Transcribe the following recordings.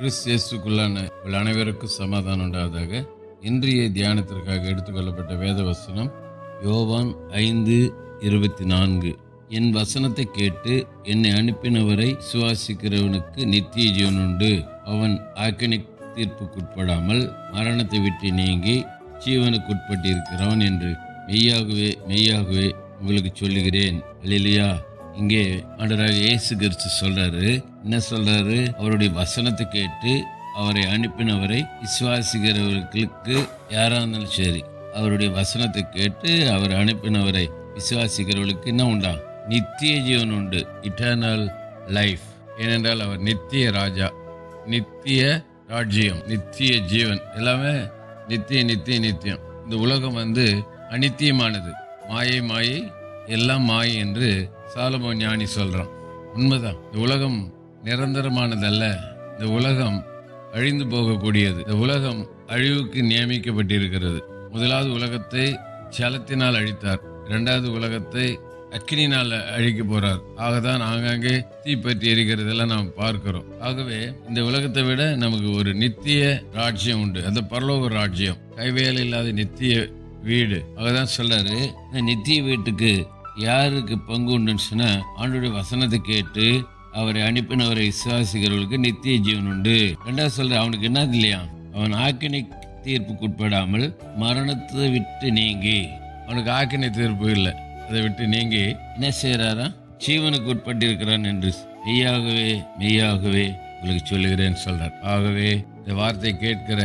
கிறிஸ்தியேசுக்குள்ளான உங்கள் அனைவருக்கும் சமாதானம் உண்டாவதாக இன்றைய தியானத்திற்காக எடுத்துக்கொள்ளப்பட்ட வேத வசனம் யோவான் ஐந்து இருபத்தி நான்கு. என் வசனத்தை கேட்டு என்னை அனுப்பினவரை சுவாசிக்கிறவனுக்கு நித்திய ஜீவன் உண்டு. அவன் ஆக்கனி தீர்ப்புக்குட்படாமல் மரணத்தை விட்டு நீங்கி ஜீவனுக்குட்பட்டிருக்கிறவன் என்று மெய்யாகவே மெய்யாகவே உங்களுக்கு சொல்லுகிறேன். இல்லையா இங்கே ஆண்டராக இயேசு கிறிஸ்து சொல்றாரு. என்ன சொல்றாரு? அவருடைய வசனத்தை கேட்டு அவரை அனுப்பினவரை விசுவாசிக்கிறவர்களுக்கு யாரா இருந்தாலும் சரி அவருடைய வசனத்தை கேட்டு அவர் அனுப்பினவரை விசுவாசிக்கிறவர்களுக்கு என்ன உண்டா? நித்திய ஜீவன் உண்டு இட்டர்னல் லைஃப் ஏனென்றால் அவர் நித்திய ராஜா நித்திய ராஜ்யம் நித்திய ஜீவன். எல்லாமே நித்திய நித்திய நித்தியம். இந்த உலகம் வந்து அனித்தியமானது. மாயை மாயை எல்லாம் மாயை என்று சாலமோ ஞானி சொல்கிறான் உண்மைதான் இந்த உலகம் நிரந்தரமானதல்ல. இந்த உலகம் அழிந்து போகக்கூடியது. இந்த உலகம் அழிவுக்கு நியமிக்கப்பட்டிருக்கிறது. முதலாவது உலகத்தை சலத்தினால் அழித்தார். இரண்டாவது உலகத்தை அக்னினால் அழிக்க போறார். ஆகதான் ஆங்காங்கே தீப்பற்றி எரிக்கிறதெல்லாம் நாம் பார்க்கிறோம். ஆகவே இந்த உலகத்தை விட நமக்கு ஒரு நித்திய ராஜ்யம் உண்டு. அந்த பரலோக ராஜ்யம். கைவேலை இல்லாத நித்திய வீடு. ஆகதான் சொல்றாரு நித்திய வீட்டுக்கு யாருக்கு பங்கு உண்டுன்னு சொன்னா ஆண்டுடைய வசனத்தை கேட்டு அவரை அனுப்பினவரை விசுவாசிக்கிறவர்களுக்கு நித்திய ஜீவன் உண்டு. ரெண்டாவது சொல்ற அவனுக்கு என்னது இல்லையா? அவன் ஆக்கினை தீர்ப்புக்கு உட்படாமல் மரணத்தை விட்டு நீங்கி. அவனுக்கு ஆக்கினை தீர்ப்பு இல்லை அதை விட்டு நீங்கி. என்ன செய்யறாரா ஜீவனுக்கு உட்பட்டிருக்கிறான் என்று மெய்யாகவே மெய்யாகவே உங்களுக்கு சொல்லுகிறேன் சொல்றார். ஆகவே இந்த வார்த்தை கேட்கிற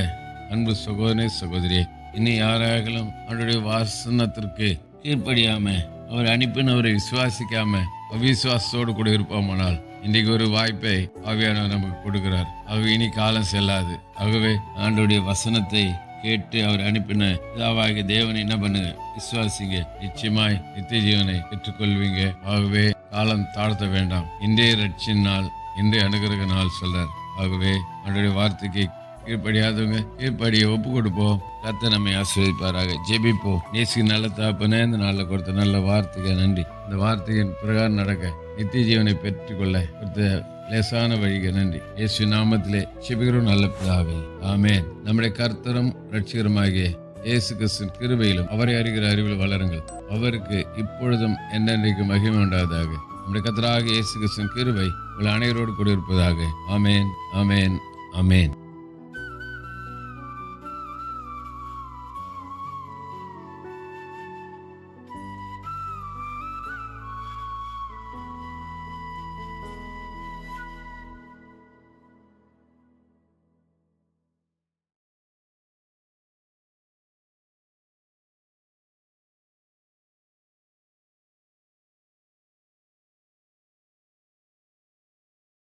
அன்பு சகோதரே சகோதரியே இனி யாராகலும் அவனுடைய வாசனத்திற்கு கீழ்ப்படியாம அவர் அனுப்பினவரை விசுவாசிக்காம அவிசுவாசத்தோடு கூட இருப்போமானால் இன்றைக்கு ஒரு வாய்ப்பை ஆவியானவர் நமக்கு கொடுக்கிறார். அவ இனி காலம் செல்லாது. ஆகவே ஆண்டோடைய வசனத்தை கேட்டு அவர் அனுப்பின பிதாவாகிய தேவனை என்ன பண்ணுங்க? விசுவாசிங்க. நிச்சயமாய் நித்திய ஜீவனை பெற்றுக்கொள்வீங்க. ஆகவே காலம் தாழ்த்த வேண்டாம். இன்றைய ரட்சின் நாள் இன்றைய அனுகிரக நாள் சொல்றார். ஆகவே அவருடைய வார்த்தைக்கு இப்படியாதவங்க இப்படி ஒப்பு கொடுப்போம் கத்த நம்மை ஆசிரியப்பாராக ஜெபிப்போம் நேசி நல்ல தாப்பனே இந்த நாளில் கொடுத்த நல்ல வார்த்தைக்கு நன்றி. இந்த வார்த்தையின் பிரகாரம் நடக்க நித்திய ஜீவனை பெற்றுக்கொள்ள கொடுத்த லேசான வழிக நன்றி. இயேசு நாமத்திலே செபிகிறோம் நல்ல பிதாவே. ஆமேன். நம்முடைய கர்த்தரும் ரட்சிகருமாகிய இயேசு கிறிஸ்தன் கிருபையிலும் அவரை அறிகிற அறிவில் வளருங்கள். அவருக்கு இப்பொழுதும் என்னென்றைக்கு மகிமை உண்டாவதாக. நம்முடைய கர்த்தராக இயேசு கிறிஸ்துவின் கிருபை உங்கள் அனைவரோடு கூட இருப்பதாக ஆமேன் அமேன்